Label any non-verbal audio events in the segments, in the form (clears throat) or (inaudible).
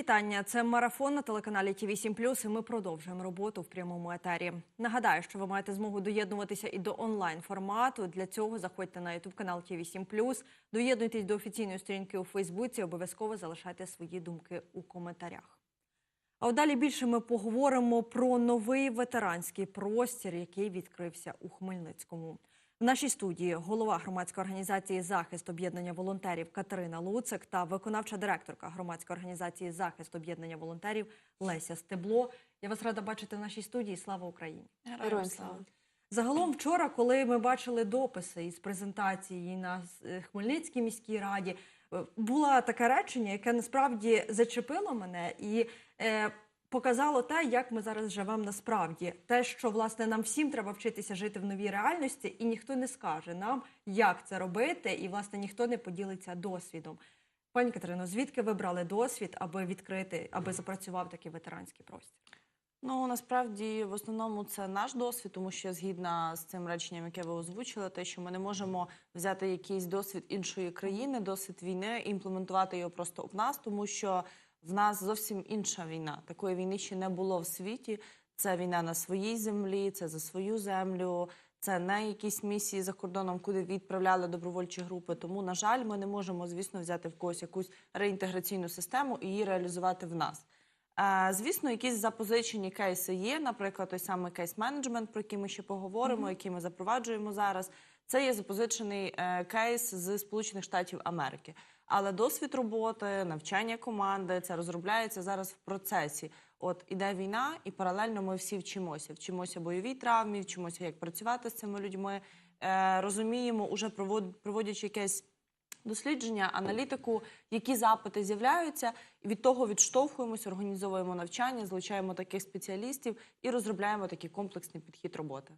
вітання. Це марафон на телеканалі ТІВІ 7 і ми продовжуємо роботу в прямому етері. Нагадаю, що ви маєте змогу доєднуватися і до онлайн формату. Для цього заходьте на Ютуб канал ТІВІ 7 доєднуйтесь до офіційної сторінки у Фейсбуці. Обов'язково залишайте свої думки у коментарях. А далі більше ми поговоримо про новий ветеранський простір, який відкрився у Хмельницькому. В нашій студії голова громадської організації Захист об'єднання волонтерів Катерина Луцик та виконавча директорка громадської організації Захист об'єднання волонтерів Леся Стебло. Я вас рада бачити в нашій студії. Слава Україні! Героям слава. Загалом, вчора, коли ми бачили дописи із презентації на е, Хмельницькій міській раді, е, було таке речення, яке насправді зачепило мене і е, показало те, як ми зараз живемо насправді. Те, що власне нам всім треба вчитися жити в новій реальності, і ніхто не скаже нам, як це робити, і власне ніхто не поділиться досвідом. Пані Катерино, звідки ви брали досвід, аби відкрити, аби запрацював такий ветеранський простір? Ну насправді в основному це наш досвід, тому що я згідна з цим реченням, яке ви озвучили, те, що ми не можемо взяти якийсь досвід іншої країни, досвід війни, і імплементувати його просто в нас, тому що в нас зовсім інша війна. Такої війни ще не було в світі. Це війна на своїй землі, це за свою землю. Це не якісь місії за кордоном, куди відправляли добровольчі групи. Тому, на жаль, ми не можемо, звісно, взяти в когось якусь реінтеграційну систему і її реалізувати в нас. Е, Звісно, якісь запозичені кейси є. Наприклад, той самий кейс-менеджмент, про який ми ще поговоримо, який ми запроваджуємо зараз. Це є запозичений е, кейс з Сполучених Штатів Америки. Але досвід роботи, навчання команди це розробляється зараз в процесі. От іде війна, і паралельно ми всі вчимося. Вчимося бойовій травмі, вчимося, як працювати з цими людьми. Е, розуміємо, уже провод- проводячи якесь дослідження, аналітику, які запити з'являються, і від того відштовхуємося, організовуємо навчання, залучаємо таких спеціалістів і розробляємо такий комплексний підхід роботи.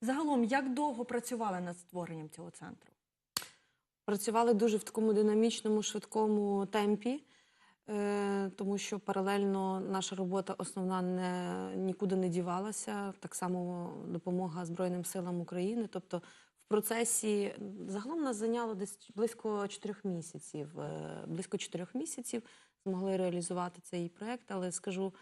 Загалом, як довго працювали над створенням цього центру? Працювали дуже в такому динамічному, швидкому темпі, е, тому що паралельно наша робота основна не, нікуди не дівалася. Так само допомога Збройним силам України. Тобто в процесі загалом нас зайняло десь близько чотирьох місяців. Е, Близько чотирьох місяців змогли реалізувати цей проект, але скажу.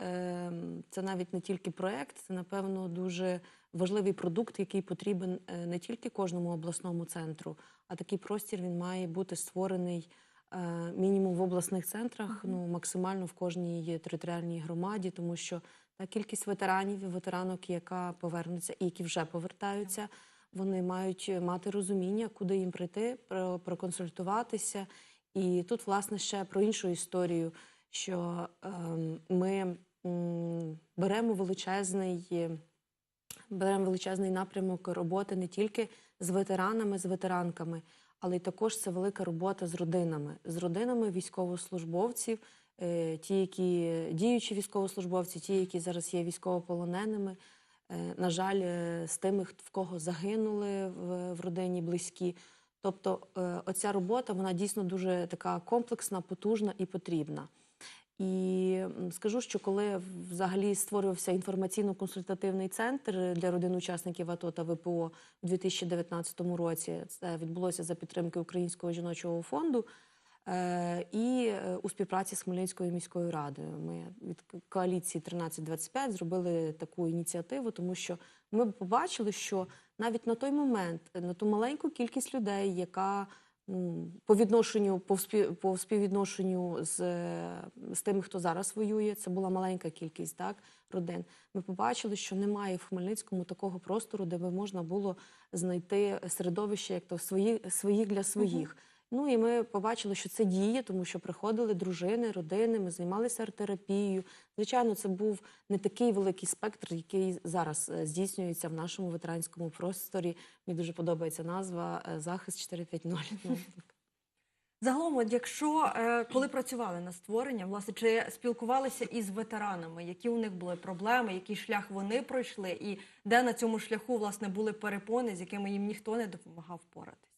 е, Це навіть не тільки проект, це напевно дуже важливий продукт, який потрібен е, не тільки кожному обласному центру, а такий простір він має бути створений е, мінімум в обласних центрах, ну максимально в кожній територіальній громаді, тому що та кількість ветеранів і ветеранок, яка повернуться і які вже повертаються, вони мають мати розуміння, куди їм прийти, про- проконсультуватися. І тут, власне, ще про іншу історію, що ем, ми беремо величезний. Беремо величезний напрямок роботи не тільки з ветеранами, з ветеранками, але й також це велика робота з родинами, з родинами військовослужбовців, е, ті, які діючі військовослужбовці, ті, які зараз є військовополоненими. Е, На жаль, е, з тими, в кого загинули в, родині близькі. Тобто, оця робота вона дійсно дуже така комплексна, потужна і потрібна. І скажу, що коли взагалі створювався інформаційно-консультативний центр для родин учасників АТО та ВПО у 2019 році, це відбулося за підтримки Українського жіночого фонду. е, І е, у співпраці з Хмельницькою міською радою ми від коаліції 1325 зробили таку ініціативу, тому що ми побачили, що навіть на той момент, на ту маленьку кількість людей, яка по відношенню, по, спів, по співвідношенню з, з тими, хто зараз воює, це була маленька кількість так, родин. Ми побачили, що немає в Хмельницькому такого простору, де би можна було знайти середовище, як то свої, своїх для своїх. Ну і ми побачили, що це діє, тому що приходили дружини, родини, ми займалися арт-терапією. Звичайно, це був не такий великий спектр, який зараз е, здійснюється в нашому ветеранському просторі. Мені дуже подобається назва е, Захист 450. Ну, Загалом, от якщо е, коли працювали над створенням, власне, чи спілкувалися із ветеранами, які у них були проблеми, який шлях вони пройшли, і де на цьому шляху власне були перепони, з якими їм ніхто не допомагав впоратись?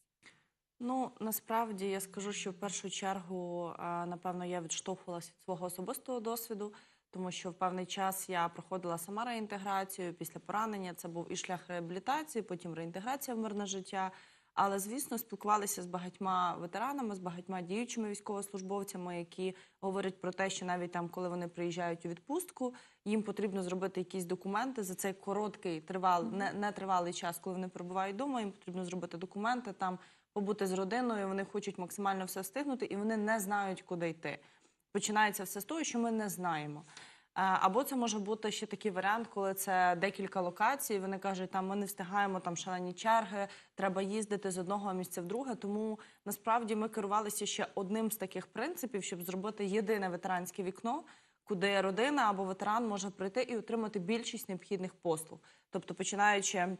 Ну насправді я скажу, що в першу чергу, напевно, я відштовхувалася від свого особистого досвіду, тому що в певний час я проходила сама реінтеграцію після поранення. Це був і шлях реабілітації, потім реінтеграція в мирне життя. Але звісно, спілкувалися з багатьма ветеранами, з багатьма діючими військовослужбовцями, які говорять про те, що навіть там, коли вони приїжджають у відпустку, їм потрібно зробити якісь документи за цей короткий тривалий, не, не тривалий час, коли вони перебувають вдома. Їм потрібно зробити документи там, побути з родиною. Вони хочуть максимально все встигнути, і вони не знають, куди йти. Починається все з того, що ми не знаємо. Е, Або це може бути ще такий варіант, коли це декілька локацій. Вони кажуть, там ми не встигаємо там шалені черги, треба їздити з одного місця в друге. Тому насправді ми керувалися ще одним з таких принципів, щоб зробити єдине ветеранське вікно, куди родина або ветеран може прийти і отримати більшість необхідних послуг. Тобто, починаючи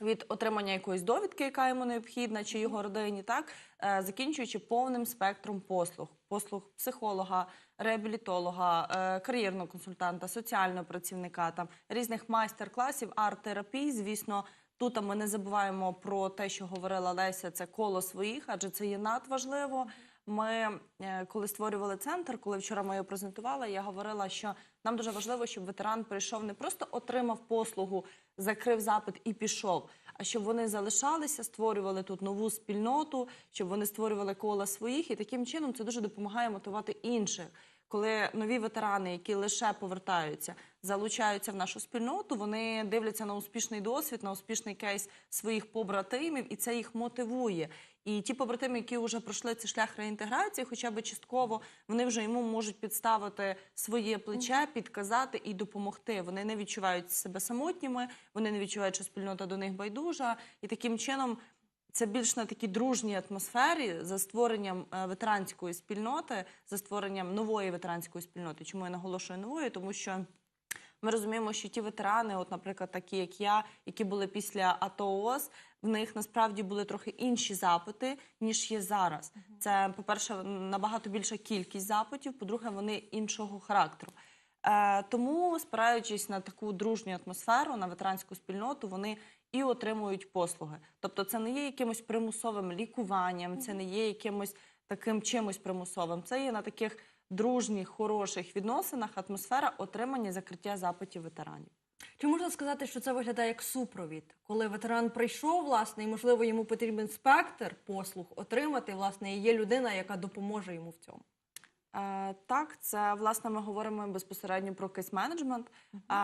від отримання якоїсь довідки, яка йому необхідна, чи його родині, так е, закінчуючи повним спектром послуг: послуг психолога, реабілітолога, е, кар'єрного консультанта, соціального працівника, там різних майстер-класів, арт-терапій. Звісно, тут ми не забуваємо про те, що говорила Леся, це коло своїх, адже це є надважливо. Ми, е, коли створювали центр, коли вчора ми його презентували, я говорила, що нам дуже важливо, щоб ветеран прийшов не просто отримав послугу, закрив запит і пішов, а щоб вони залишалися, створювали тут нову спільноту, щоб вони створювали кола своїх, і таким чином це дуже допомагає мотивувати інших. Коли нові ветерани, які лише повертаються, залучаються в нашу спільноту, вони дивляться на успішний досвід, на успішний кейс своїх побратимів, і це їх мотивує. І ті побратими, які вже пройшли цей шлях реінтеграції, хоча б частково, вони вже йому можуть підставити своє плече, підказати і допомогти. Вони не відчувають себе самотніми, вони не відчувають, що спільнота до них байдужа, і таким чином. Це більш на такій дружній атмосфері за створенням е, ветеранської спільноти, за створенням нової ветеранської спільноти. Чому я наголошую нової? Тому що ми розуміємо, що ті ветерани, от, наприклад, такі як я, які були після АТО ООС, в них насправді були трохи інші запити, ніж є зараз. Це, по-перше, набагато більша кількість запитів, по-друге, вони іншого характеру. Е, тому, спираючись на таку дружню атмосферу, на ветеранську спільноту, вони і отримують послуги. Тобто, це не є якимось примусовим лікуванням, це не є якимось таким чимось примусовим. Це є на таких дружніх, хороших відносинах атмосфера отримання закриття запитів ветеранів. Чи можна сказати, що це виглядає як супровід, коли ветеран прийшов, власне, і можливо йому потрібен спектр послуг отримати, власне, і є людина, яка допоможе йому в цьому? Е, Так, це власне ми говоримо безпосередньо про кейс-менеджмент.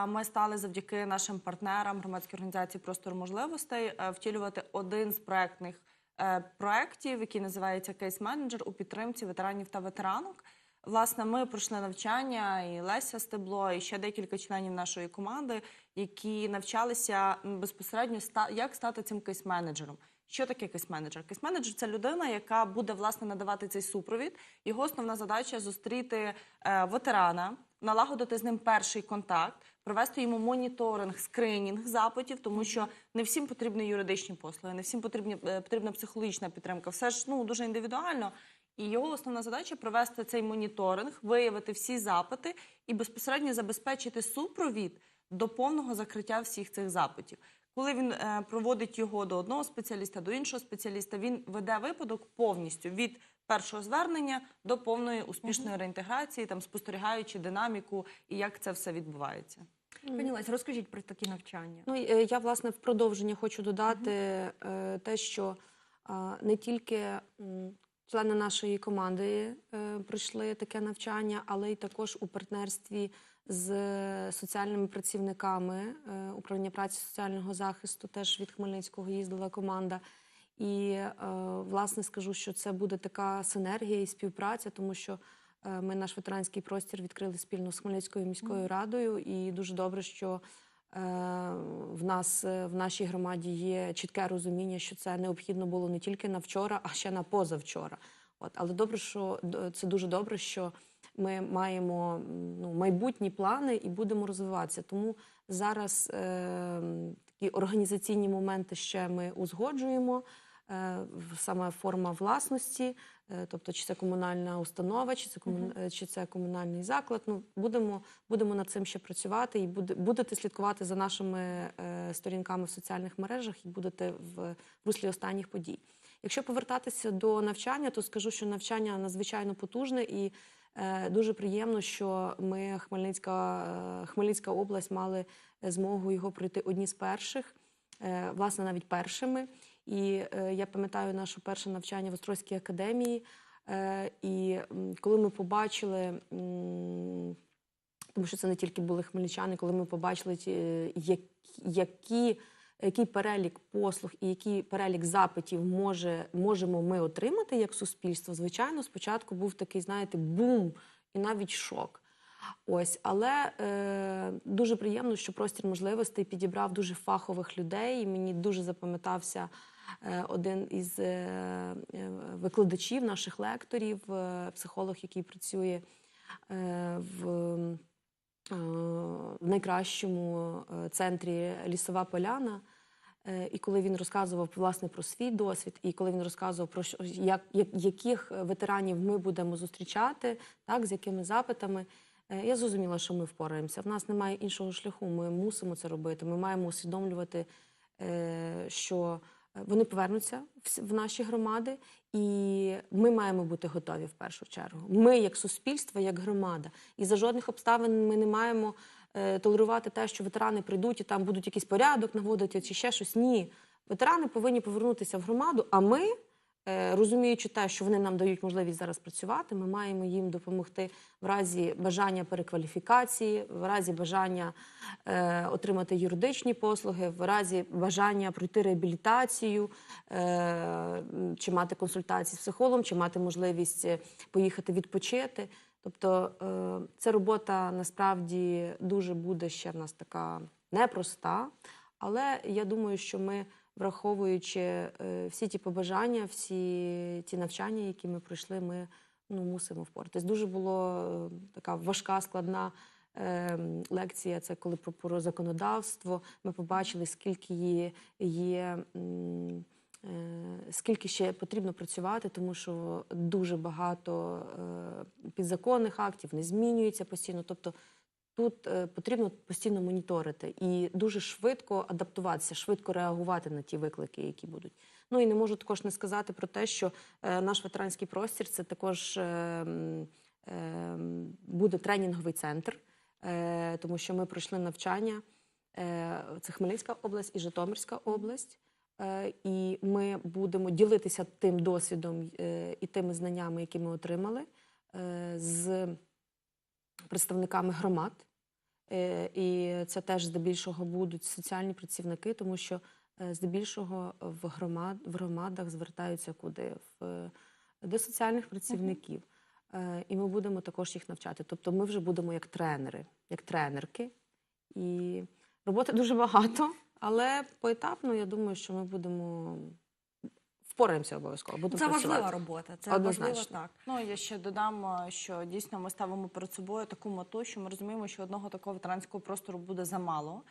Ми стали завдяки нашим партнерам громадської організації Простор можливостей е, втілювати один з проектних е, проєктів, який називається Кейс-менеджер у підтримці ветеранів та ветеранок. Власне, ми пройшли навчання, і Леся Стебло, і ще декілька членів нашої команди, які навчалися безпосередньо як стати цим кейс-менеджером. Що таке кейс-менеджер? Кейс-менеджер – це людина, яка буде власне надавати цей супровід. Його основна задача зустріти е, ветерана, налагодити з ним перший контакт, провести йому моніторинг, скринінг запитів, тому що не всім потрібні юридичні послуги, не всім потрібні е, потрібна психологічна підтримка. Все ж ну дуже індивідуально. І його основна задача провести цей моніторинг, виявити всі запити і безпосередньо забезпечити супровід до повного закриття всіх цих запитів. Коли він е, проводить його до одного спеціаліста, до іншого спеціаліста, він веде випадок повністю від першого звернення до повної успішної реінтеграції, там спостерігаючи динаміку і як це все відбувається. Пані Лесь, розкажіть про такі навчання. Ну, е, я, власне, в продовження хочу додати е, те, що не тільки члени нашої команди пройшли таке навчання, але й також у партнерстві з соціальними працівниками е, управління праці соціального захисту. Теж від Хмельницького їздила команда. І е, власне скажу, що це буде така синергія і співпраця, тому що е, ми наш ветеранський простір відкрили спільно з Хмельницькою міською радою, і дуже добре, що в нас в нашій громаді є чітке розуміння, що це необхідно було не тільки на вчора, а ще на позавчора. От, але добре, що це дуже добре, що ми маємо ну, майбутні плани і будемо розвиватися. Тому зараз е, такі організаційні моменти ще ми узгоджуємо. Е, саме форма власності, е, тобто чи це комунальна установа, чи це комун... е, чи це комунальний заклад. Ну будемо, будемо над цим ще працювати і буде, будете слідкувати за нашими е, сторінками в соціальних мережах і будете в руслі останніх подій. Якщо повертатися до навчання, то скажу, що навчання надзвичайно потужне і дуже приємно, що ми Хмельницька, е, Хмельницька область мали змогу його пройти одні з перших, е, власне, навіть першими. І е, я пам'ятаю наше перше навчання в Острозькій академії. Е, і коли ми побачили, тому що це не тільки були хмельничани, коли ми побачили, е, які, який перелік послуг і який перелік запитів може, можемо ми отримати як суспільство, звичайно, спочатку був такий, знаєте, бум і навіть шок. Ось, але е, дуже приємно, що простір можливостей підібрав дуже фахових людей. І мені дуже запам'ятався е, один із е, е, викладачів наших лекторів, е, психолог, який працює е, в, в найкращому е, центрі Лісова Поляна. Е, І коли він розказував власне про свій досвід, і коли він розказував про що як, як яких ветеранів ми будемо зустрічати, так з якими запитами, е, я зрозуміла, що ми впораємося. В нас немає іншого шляху. Ми мусимо це робити. Ми маємо усвідомлювати, е, що вони повернуться в наші громади, і ми маємо бути готові в першу чергу. Ми, як суспільство, як громада, і за жодних обставин ми не маємо е, толерувати те, що ветерани прийдуть і там будуть якийсь порядок наводити чи ще щось. Ні, ветерани повинні повернутися в громаду. А ми, е, розуміючи те, що вони нам дають можливість зараз працювати, ми маємо їм допомогти в разі бажання перекваліфікації, в разі бажання е, отримати юридичні послуги, в разі бажання пройти реабілітацію, е, чи мати консультації з психологом, чи мати можливість е, поїхати відпочити. Тобто е, ця робота насправді дуже буде ще в нас така непроста, але я думаю, що ми, враховуючи е, всі ті побажання, всі ті навчання, які ми пройшли, ми ну, мусимо впоратись. Дуже було е, така важка, складна е, лекція. Це коли про, про законодавство. Ми побачили, скільки є. є Скільки ще потрібно працювати, тому що дуже багато підзаконних актів не змінюється постійно. Тобто тут е, потрібно постійно моніторити і дуже швидко адаптуватися, швидко реагувати на ті виклики, які будуть. Ну і не можу також не сказати про те, що е, наш ветеранський простір це також е, м, е, м, буде тренінговий центр, е, тому що ми пройшли навчання. Це Хмельницька область і Житомирська область. І ми будемо ділитися тим досвідом і тими знаннями, які ми отримали з представниками громад. Е, І це теж здебільшого будуть соціальні працівники, тому що е, здебільшого в громад в громадах звертаються куди в до соціальних працівників. Е, І ми будемо також їх навчати. Тобто, ми вже будемо як тренери, як тренерки. І роботи дуже багато, але поетапно я думаю, що ми будемо впораємося обов'язково. Будемо Це працювати. важлива робота. Це Однозначно. важливо так. Ну я ще додам, е, що дійсно ми ставимо перед собою таку мету, що ми розуміємо, що одного такого ветеранського простору буде замало.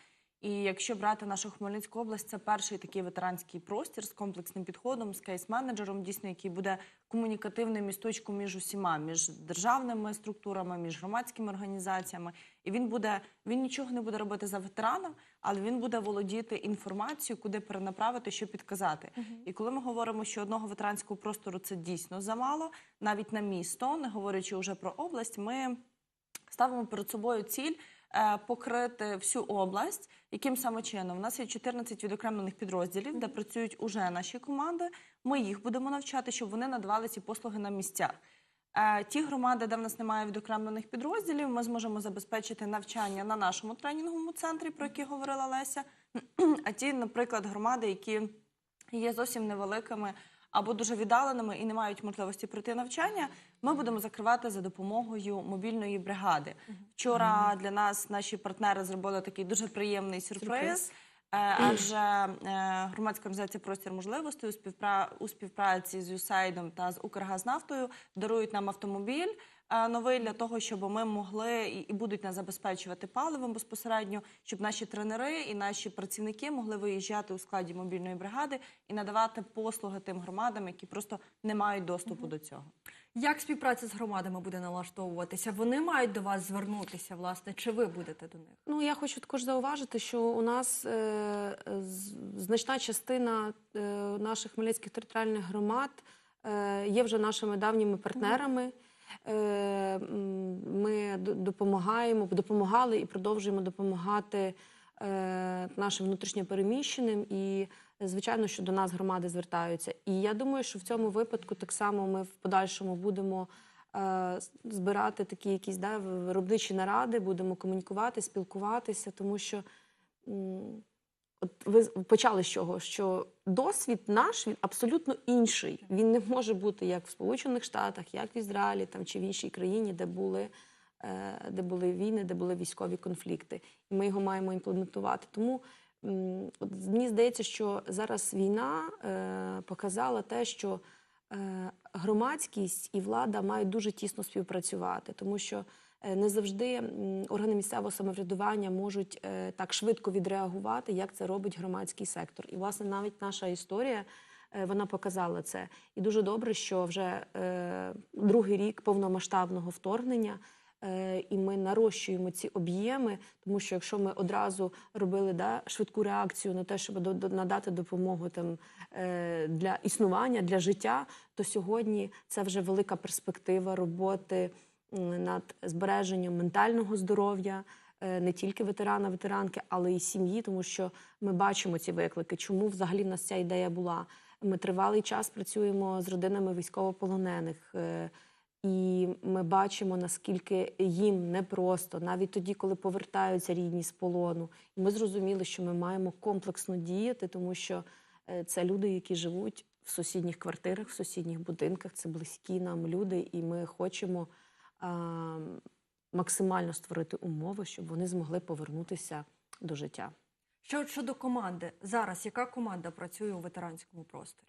І якщо брати нашу Хмельницьку область, це перший такий ветеранський простір з комплексним підходом, з кейс-менеджером, дійсно, який буде комунікативним місточком між усіма, між державними структурами, між громадськими організаціями. І він буде він нічого не буде робити за ветерана, але він буде володіти інформацією, куди перенаправити, що підказати. І коли ми говоримо, що одного ветеранського простору це дійсно замало, навіть на місто, не говорячи вже про область, ми ставимо перед собою ціль покрити всю область. Яким саме чином? У нас є 14 відокремлених підрозділів, де працюють уже наші команди. Ми їх будемо навчати, щоб вони надавали ці послуги на місцях. Е, Ті громади, де в нас немає відокремлених підрозділів, ми зможемо забезпечити навчання на нашому тренінговому центрі, про який говорила Леся. (clears throat) А ті, наприклад, громади, які є зовсім невеликими або дуже віддаленими і не мають можливості пройти навчання, ми будемо закривати за допомогою мобільної бригади. Вчора для нас наші партнери зробили такий дуже приємний сюрприз. Е, (clears throat) Адже е, громадська організація Простір можливостей у співпра... у співпраці з ЮСАЙДом та з Укргазнафтою дарують нам автомобіль новий для того, щоб ми могли і, і будуть нас забезпечувати паливом безпосередньо, щоб наші тренери і наші працівники могли виїжджати у складі мобільної бригади і надавати послуги тим громадам, які просто не мають доступу до цього. Як співпраця з громадами буде налаштовуватися? Вони мають до вас звернутися, власне, чи ви будете до них? Ну, я хочу також зауважити, що у нас е, значна частина е, наших хмельницьких територіальних громад е, є вже нашими давніми партнерами. Е, ми допомагаємо, допомагали і продовжуємо допомагати е, нашим внутрішньопереміщеним. І Звичайно, що до нас громади звертаються. І я думаю, що в цьому випадку так само ми в подальшому будемо е, збирати такі якісь да, виробничі наради, будемо комунікувати, спілкуватися, тому що от ви почали з чого? Що досвід наш він абсолютно інший. Він не може бути як в Сполучених Штатах, як в Ізраїлі там, чи в іншій країні, де були, е, де були війни, де були військові конфлікти. І ми його маємо імплементувати. Тому от мені здається, що зараз війна е, показала те, що е, громадськість і влада мають дуже тісно співпрацювати, тому що не завжди органи місцевого самоврядування можуть е, так швидко відреагувати, як це робить громадський сектор. І, власне, навіть наша історія. е, Вона показала це, і дуже добре, що вже е, другий рік повномасштабного вторгнення, е, і ми нарощуємо ці об'єми, тому що якщо ми одразу робили да, швидку реакцію на те, щоб до- надати допомогу там е, для існування, для життя, то сьогодні це вже велика перспектива роботи над збереженням ментального здоров'я. е, Не тільки ветерана, ветеранки, але й сім'ї, тому що ми бачимо ці виклики. Чому взагалі в нас ця ідея була? Ми тривалий час працюємо з родинами військовополонених, е, і ми бачимо, наскільки їм непросто, навіть тоді, коли повертаються рідні з полону. І ми зрозуміли, що ми маємо комплексно діяти, тому що е, це люди, які живуть в сусідніх квартирах, в сусідніх будинках. Це близькі нам люди, і ми хочемо максимально створити умови, щоб вони змогли повернутися до життя. Що щодо команди зараз, яка команда працює у ветеранському просторі?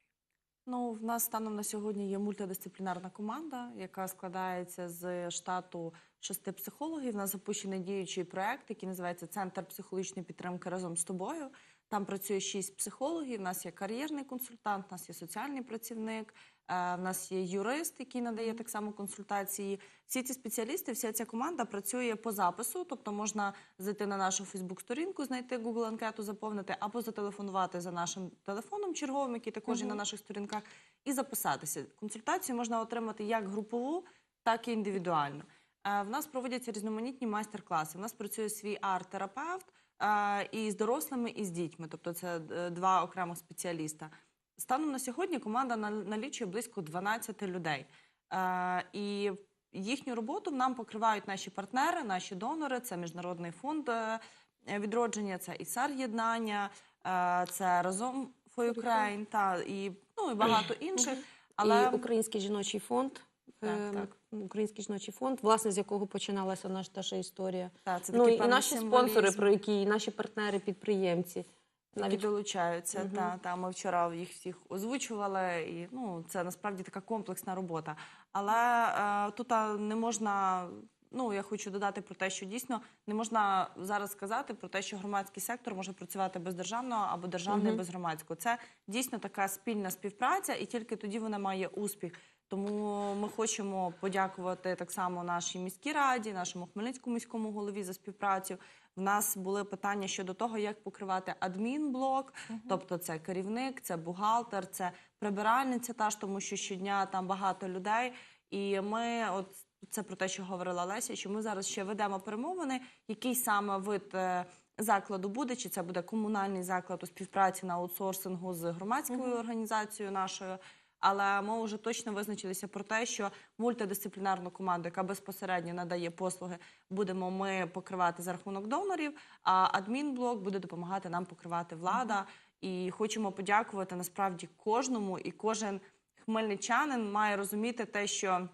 Ну, в нас станом на сьогодні є мультидисциплінарна команда, яка складається з штату шести психологів. У нас запущений діючий проект, який називається Центр психологічної підтримки разом з тобою. Там працює шість психологів. У нас є кар'єрний консультант, у нас є соціальний працівник, в нас є юрист, який надає так само консультації. Всі ці спеціалісти, вся ця команда працює по запису, тобто можна зайти на нашу Фейсбук-сторінку, знайти Google анкету, заповнити або зателефонувати за нашим телефоном черговим, який також є на наших сторінках, і записатися. Консультацію можна отримати як групову, так і індивідуально. В нас проводяться різноманітні майстер-класи. В нас працює свій арт-терапевт і з дорослими, і з дітьми, тобто це е, два окремих спеціаліста. Станом на сьогодні команда нал- налічує близько 12 людей. Е, І їхню роботу нам покривають наші партнери, наші донори. Це Міжнародний фонд е, відродження, це ІСАР єднання, е, це разом for Ukraine, та і ну і багато інших. Але І Український жіночий фонд. Так, е, так. Український жіночий фонд, власне, з якого починалася наша наша історія. та, це ну і наші символізм. спонсори, про які і наші партнери-підприємці. які Навіть долучаються. Мгм. Та, та ми вчора їх всіх озвучували, і ну це насправді така комплексна робота. Але е, тут не можна. Ну, я хочу додати про те, що дійсно не можна зараз сказати про те, що громадський сектор може працювати без державного або державний Мгм. без громадського. Це дійсно така спільна співпраця, і тільки тоді вона має успіх. Тому ми хочемо подякувати так само нашій міській раді, нашому Хмельницькому міському голові за співпрацю. В нас були питання щодо того, як покривати адмінблок, тобто це керівник, це бухгалтер, це прибиральниця, та ж тому, що щодня там багато людей. І ми, от це про те, що говорила Леся, що ми зараз ще ведемо перемовини, який саме вид е, закладу буде, чи це буде комунальний заклад у співпраці на аутсорсингу з громадською організацією нашою. Але ми вже точно визначилися про те, що мультидисциплінарну команду, яка безпосередньо надає послуги, будемо ми покривати за рахунок донорів. А адмінблок буде допомагати нам покривати влада. І хочемо подякувати насправді кожному, і кожен хмельничанин має розуміти те, що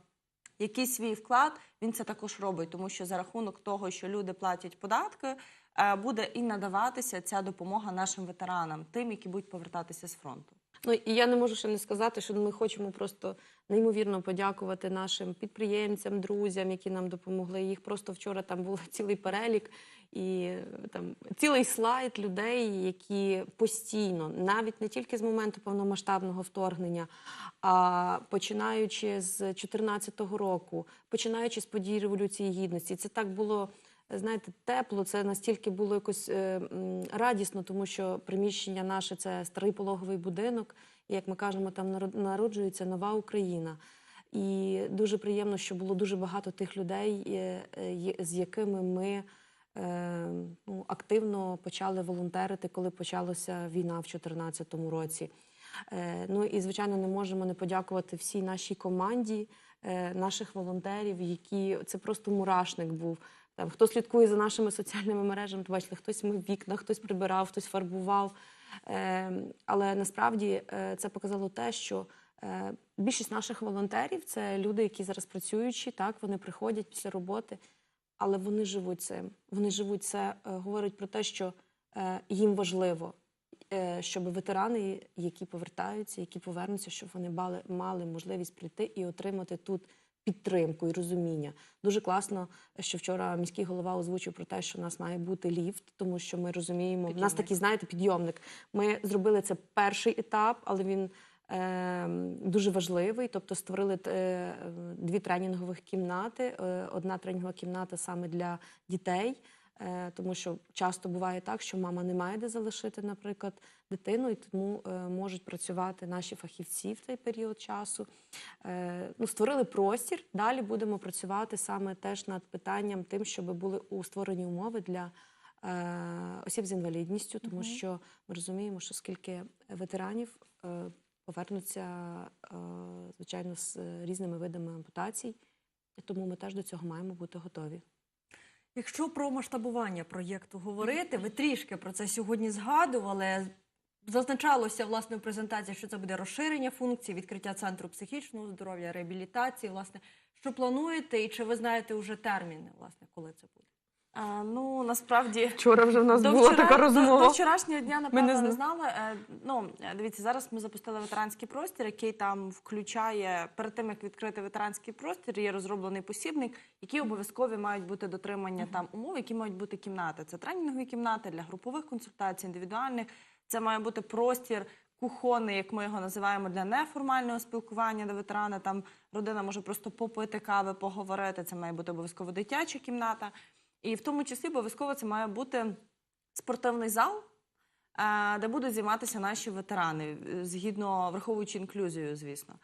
якийсь свій вклад він це також робить, тому що за рахунок того, що люди платять податки, е, буде і надаватися ця допомога нашим ветеранам, тим, які будуть повертатися з фронту. Ну і я не можу ще не сказати, що ми хочемо просто неймовірно подякувати нашим підприємцям, друзям, які нам допомогли. Їх просто вчора там був (laughs) цілий перелік і там цілий слайд людей, які постійно, навіть не тільки з моменту повномасштабного вторгнення, а починаючи з 2014 року, починаючи з подій революції гідності, це так було. Знаєте, тепло, це настільки було якось е, радісно, тому що приміщення наше це старий пологовий будинок, і як ми кажемо, там народ- народжується нова Україна. І дуже приємно, що було дуже багато тих людей, е, е, з якими ми ну, активно почали волонтерити, коли почалася війна в 2014 році. Ну і звичайно, не можемо не подякувати всій нашій команді, наших волонтерів, які це просто мурашник був. Там хто слідкує за нашими соціальними мережами, то бачили, хтось мив вікна, хтось прибирав, хтось фарбував. Е, Але насправді е, це показало те, що е, більшість наших волонтерів це люди, які зараз працюючі, так вони приходять після роботи, але вони живуть цим. Вони живуть це, е, говорить про те, що е, їм важливо, е, щоб ветерани, які повертаються, які повернуться, щоб вони мали, мали можливість прийти і отримати тут підтримку і розуміння. Дуже класно, що вчора міський голова озвучив про те, що у нас має бути ліфт, тому що ми розуміємо, у нас Підйомник. такий, знаєте, підйомник. Ми зробили це перший етап, але він. е, Дуже важливий, тобто створили е, дві тренінгових кімнати. Е, Одна тренінгова кімната саме для дітей, тому що часто буває так, що мама не має де залишити, наприклад, дитину, і тому е, можуть працювати наші фахівці в цей період часу. Е, Ну, створили простір. Далі будемо працювати саме теж над питанням тим, щоб були створені умови для е, осіб з інвалідністю, тому що ми розуміємо, що скільки ветеранів е, повернуться, е, звичайно, з е, різними видами ампутацій, тому ми теж до цього маємо бути готові. Якщо про масштабування проєкту говорити, ви трішки про це сьогодні згадували. Зазначалося власне в презентації, що це буде розширення функцій, відкриття центру психічного здоров'я, реабілітації. Власне, що плануєте, і чи ви знаєте вже терміни, власне, коли це буде? А, ну насправді Вчора вже в нас До була вчора- така розмова. до вчорашнього дня, напевно, не не, зна- знали. Е, Ну, е, дивіться, зараз ми запустили ветеранський простір, який там включає, перед тим, як відкрити ветеранський простір, є розроблений посібник, які обов'язкові мають бути дотримання там умов, які мають бути кімнати. Це тренінгові кімнати для групових консультацій, індивідуальних. Це має бути простір кухонний, як ми його називаємо, для неформального спілкування, де ветерани там родина може просто попити кави, поговорити. Це має бути обов'язково дитяча кімната. І в тому числі обов'язково це має бути спортивний зал, е, де будуть займатися наші ветерани, е, згідно враховуючи інклюзію, звісно.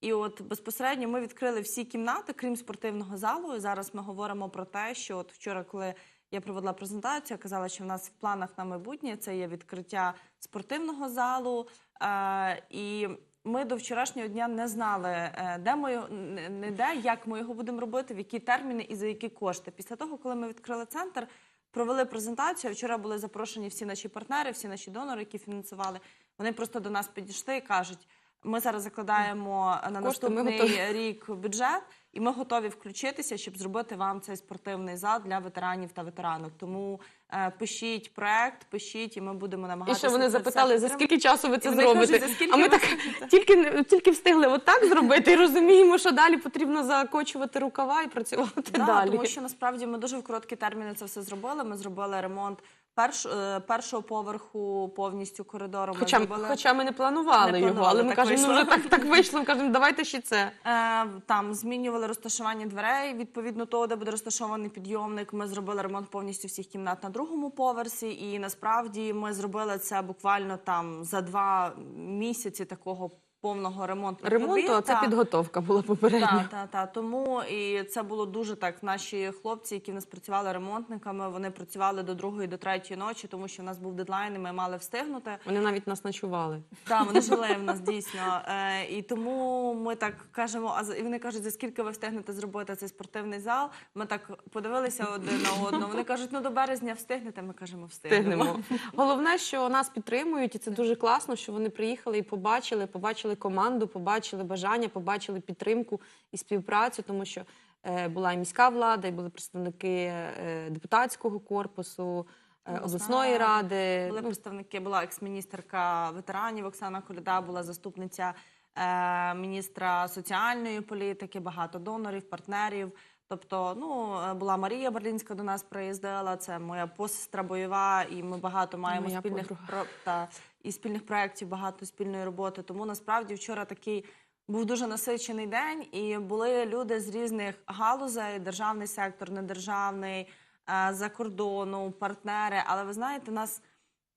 І от безпосередньо ми відкрили всі кімнати, крім спортивного залу. І зараз ми говоримо про те, що от вчора, коли я проводила презентацію, я казала, що в нас в планах на майбутнє це є відкриття спортивного залу. Е, і ми до вчорашнього дня не знали, е, де ми не- не де, як ми його будемо робити, в які терміни і за які кошти. Після того, коли ми відкрили центр, провели презентацію. Вчора були запрошені всі наші партнери, всі наші донори, які фінансували. Вони просто до нас підійшли і кажуть: ми зараз закладаємо на Кошти наступний рік бюджет, і ми готові включитися, щоб зробити вам цей спортивний зал для ветеранів та ветеранок. Тому е, пишіть проект, пишіть, і ми будемо І намагатися. ще вони запитали, за скільки часу ви це зробите. кажуть, за скільки а ми ви так зробите? тільки, тільки встигли отак зробити і розуміємо, що далі потрібно закочувати рукава і працювати Да, далі. тому що насправді ми дуже в короткі терміни це все зробили. Ми зробили ремонт перш, е, першого поверху повністю коридору. Ми Хоча, зробили... хоча ми не планували, Не його, але ми кажемо, ну вже так, так вийшло. Ми кажемо, давайте ще це. Е, Там змінювали розташування дверей відповідно того, де буде розташований підйомник. Ми зробили ремонт повністю всіх кімнат на другому поверсі. І насправді ми зробили це буквально там за два місяці такого повного ремонту. Ремонту, а це підготовка була попередня. Так, так, так. Тому і це було дуже так. Наші хлопці, які в нас працювали ремонтниками, вони працювали до другої, до третьої ночі, тому що в нас був дедлайн, і ми мали встигнути. Вони навіть нас ночували. Так, вони жили в нас дійсно. Е, і тому ми так кажемо, а і вони кажуть, за скільки ви встигнете зробити цей спортивний зал? Ми так подивилися один на одного. Вони кажуть, ну до березня встигнете. Ми кажемо, встигнемо. Встигнемо. Головне, що нас підтримують, і це дуже класно, що вони приїхали і побачили, побачили команду, побачили бажання, побачили підтримку і співпрацю, тому що е, була і міська влада, і були представники е, депутатського корпусу, е, обласної ради. Були Ну, представники, була екс-міністерка ветеранів Оксана Коляда, була заступниця е, міністра соціальної політики, багато донорів, партнерів. Тобто, ну була Марія Берлінська до нас приїздила. Це моя посестра бойова, і ми багато маємо Моя спільних подруга. про та і спільних проєктів, багато спільної роботи. Тому насправді вчора такий. Був дуже насичений день, і були люди з різних галузей: державний сектор, недержавний, е, за кордону, партнери. Але ви знаєте, нас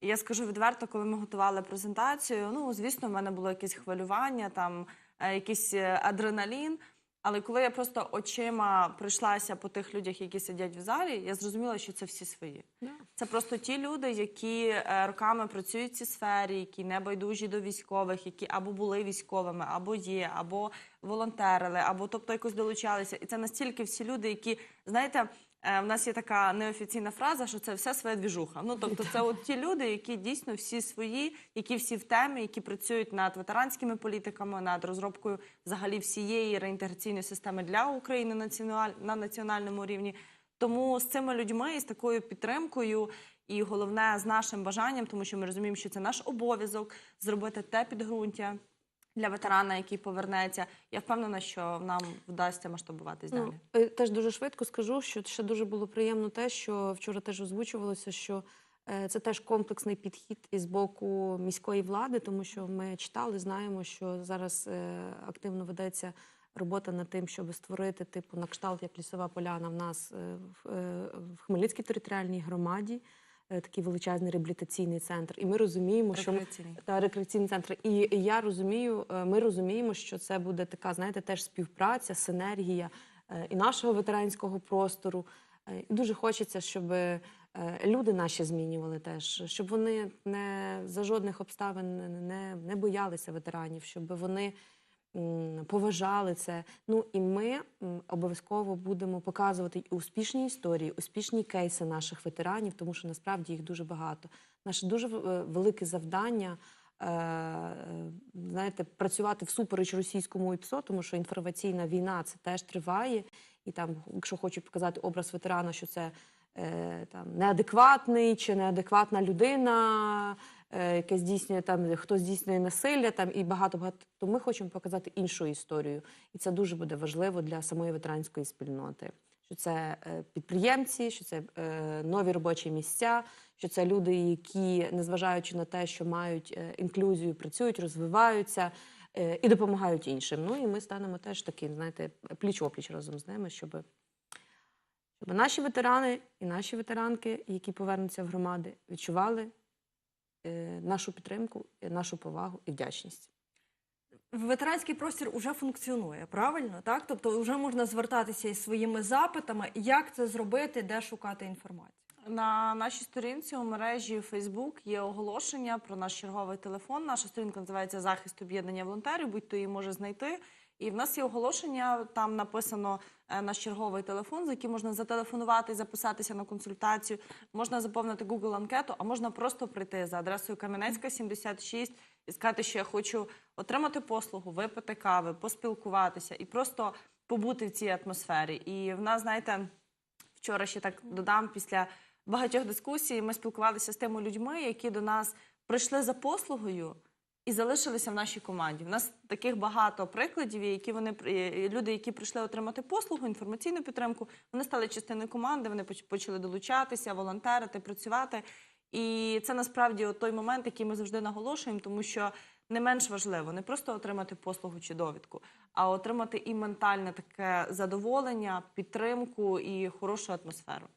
я скажу відверто, коли ми готували презентацію. Ну, звісно, в мене було якесь хвилювання, там е, якийсь е, адреналін. Але коли я просто очима прийшлася по тих людях, які сидять в залі, я зрозуміла, що це всі свої. Це просто ті люди, які е, роками працюють в цій сфері, які не байдужі до військових, які або були військовими, або є, або волонтерили, або тобто якось долучалися. І це настільки всі люди, які знаєте. Е, В нас є така неофіційна фраза, що це все своя двіжуха. Ну тобто, це от ті люди, які дійсно всі свої, які всі в темі, які працюють над ветеранськими політиками, над розробкою взагалі всієї реінтеграційної системи для України на національному рівні. Тому з цими людьми і з такою підтримкою, і головне з нашим бажанням, тому що ми розуміємо, що це наш обов'язок зробити те підґрунтя для ветерана, який повернеться. Я впевнена, що нам вдасться масштабуватись далі. Ну, е, теж дуже швидко скажу, що ще дуже було приємно те, що вчора теж озвучувалося, що е, це теж комплексний підхід із боку міської влади, тому що ми читали, знаємо, що зараз е, активно ведеться робота над тим, щоб створити типу на кшталт як лісова поляна в нас в Хмельницькій територіальній громаді. Е, Такий величезний реабілітаційний центр, і ми розуміємо, що Рекреаційний. та рекреаційний центр. І я розумію, е, ми розуміємо, що це буде така, знаєте, теж співпраця, синергія е, і нашого ветеранського простору. І дуже хочеться, щоб люди наші змінювали теж, щоб вони не за жодних обставин не, не боялися ветеранів, щоб вони поважали це. Ну і ми обов'язково будемо показувати успішні історії, успішні кейси наших ветеранів, тому що насправді їх дуже багато. Наше дуже е, велике завдання. е, Знаєте, працювати всупереч російському ІПСО, тому що інформаційна війна це теж триває. І там, якщо хочуть показати образ ветерана, що це е, там неадекватний чи неадекватна людина, яке здійснює там, хто здійснює насилля, там і багато багато. То ми хочемо показати іншу історію, і це дуже буде важливо для самої ветеранської спільноти. Що це е, підприємці, що це е, нові робочі місця, що це люди, які, незважаючи на те, що мають е, інклюзію, працюють, розвиваються е, і допомагають іншим. Ну і ми станемо теж таким, знаєте, пліч-опліч разом з ними, щоб щоб наші ветерани і наші ветеранки, які повернуться в громади, відчували е, нашу підтримку, е, нашу повагу і вдячність. Ветеранський простір уже функціонує, правильно? Так? Тобто вже можна звертатися із своїми запитами. Як це зробити, де шукати інформацію? На нашій сторінці у мережі Facebook є оголошення про наш черговий телефон. Наша сторінка називається Захист об'єднання волонтерів. Будь-хто її може знайти. І в нас є оголошення. Там написано е, наш черговий телефон, за яким можна зателефонувати записатися на консультацію. Можна заповнити Google анкету, а можна просто прийти за адресою Кам'янецька 76 і сказати, що я хочу отримати послугу, випити кави, поспілкуватися і просто побути в цій атмосфері. І в нас, знаєте, вчора ще так додам після багатьох дискусій. Ми спілкувалися з тими людьми, які до нас прийшли за послугою і залишилися в нашій команді. У нас таких багато прикладів, які вони люди, які прийшли отримати послугу, інформаційну підтримку, вони стали частиною команди, вони поч- почали долучатися, волонтерити, працювати. І це насправді той момент, який ми завжди наголошуємо, тому що не менш важливо не просто отримати послугу чи довідку, а отримати і ментальне таке задоволення, підтримку і хорошу атмосферу.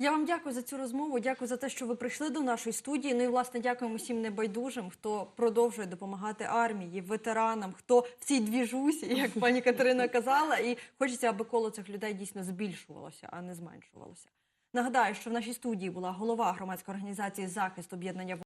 Я вам дякую за цю розмову. Дякую за те, що ви прийшли до нашої студії. Ну і власне дякуємо всім небайдужим, хто продовжує допомагати армії, ветеранам, хто в цій двіжусі, як (laughs) пані Катерина казала, і хочеться, аби коло цих людей дійсно збільшувалося, а не зменшувалося. Нагадаю, що в нашій студії була голова громадської організації захист об'єднання